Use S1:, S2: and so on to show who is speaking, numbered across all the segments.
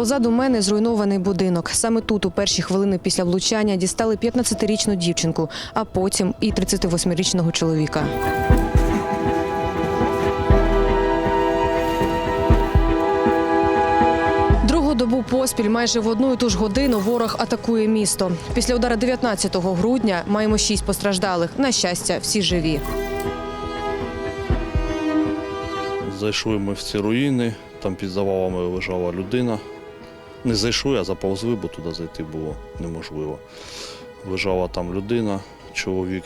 S1: Позаду мене зруйнований будинок. Саме тут, у перші хвилини після влучання, дістали 15-річну дівчинку, а потім і 38-річного чоловіка. Добу поспіль майже в одну і ту ж годину ворог атакує місто. Після удару 19 грудня маємо шість постраждалих. На щастя, всі живі.
S2: Зайшли ми в ці руїни, там під завалами лежала людина. Не зайшли, а заповзли, бо туди зайти було неможливо. Лежала там людина, чоловік,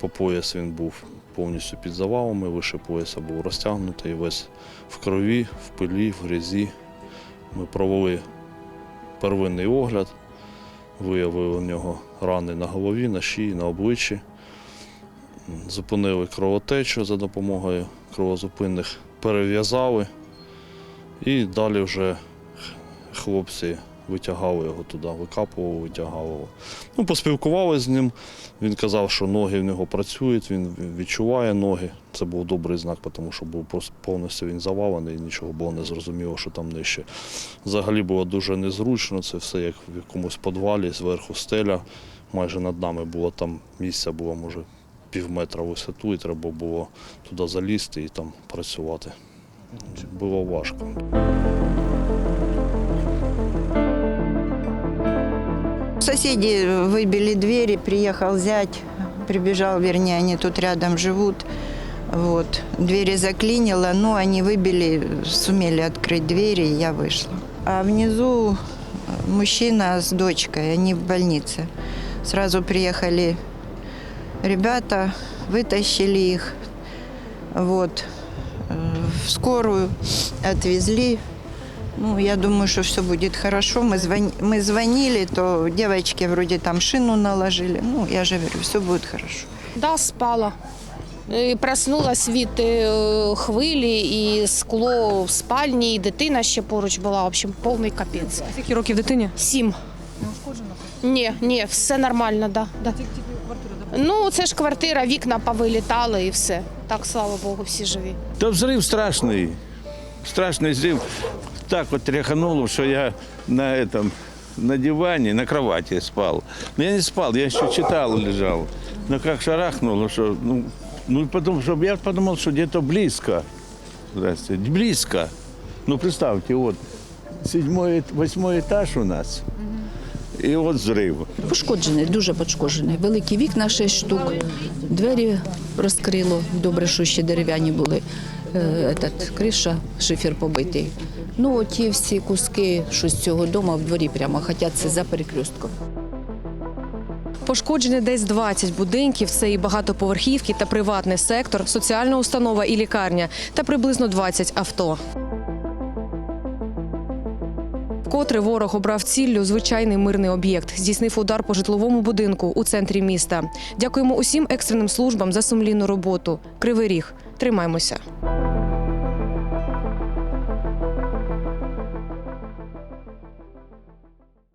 S2: по пояс він був повністю під завалами, вище пояса був розтягнутий, весь в крові, в пилі, в грязі. Ми провели первинний огляд, виявили в нього рани на голові, на шиї, на обличчі. Зупинили кровотечу за допомогою кровозупинних, перев'язали і далі вже хлопці витягали його туди, викапували, витягали. Ну, поспілкувалися з ним. Він казав, що ноги в нього працюють, він відчуває ноги. Це був добрий знак, тому що був повністю він завалений, нічого було не зрозуміло, що там нижче. Взагалі було дуже незручно, це все як в якомусь підвалі, зверху стеля. Майже над нами було там місця було, може, пів метра висоту, і треба було туди залізти і там працювати. Було важко.
S3: Соседи выбили двери, приехал зять, прибежал, вернее, они тут рядом живут. Вот. Двери заклинило, но они выбили, сумели открыть двери, и я вышла. А внизу мужчина с дочкой, они в больнице. Сразу приехали ребята, вытащили их. Вот. Э, В скорую отвезли. Ну, я думаю, что все будет хорошо. Мы, звон- мы звонили, то девочки вроде там шину наложили. Ну, я же говорю, все будет хорошо.
S4: Да, спала. І Проснулась від е, хвилі, і скло в спальні, і дитина ще поруч була. В общем, повний капець.
S1: Скільки років дитині?
S4: Сім. Ні, ні, все нормально, да. да. Ну, це ж квартира, вікна повилітали і все. Так, слава Богу, всі живі.
S5: Та взрив страшний. Страшний взрив Так от тряхануло, що я на этом, на диване, на кровати спал. Но я не спал, я еще читал, лежал. Но как шарахнуло, что, ну, ну и потом, чтобы я подумал, что где-то близко. Здрасте, близко. Ну, представьте, вот, седьмой, восьмой этаж у нас. І от зрив.
S6: Пошкоджений, дуже пошкоджений. Великі вікна 6 штук, двері розкрило, добре, що ще дерев'яні були. Е, Этот, криша, шифер побитий. Ну, оті всі куски, що з цього дому в дворі прямо, хоча це за перекрістком.
S1: Пошкоджені десь 20 будинків. Це і багатоповерхівки та приватний сектор, соціальна установа і лікарня та приблизно 20 авто. Вкотре ворог обрав ціллю звичайний мирний об'єкт. Здійснив удар по житловому будинку у центрі міста. Дякуємо усім екстреним службам за сумлінну роботу. Кривий ріг. Тримаймося.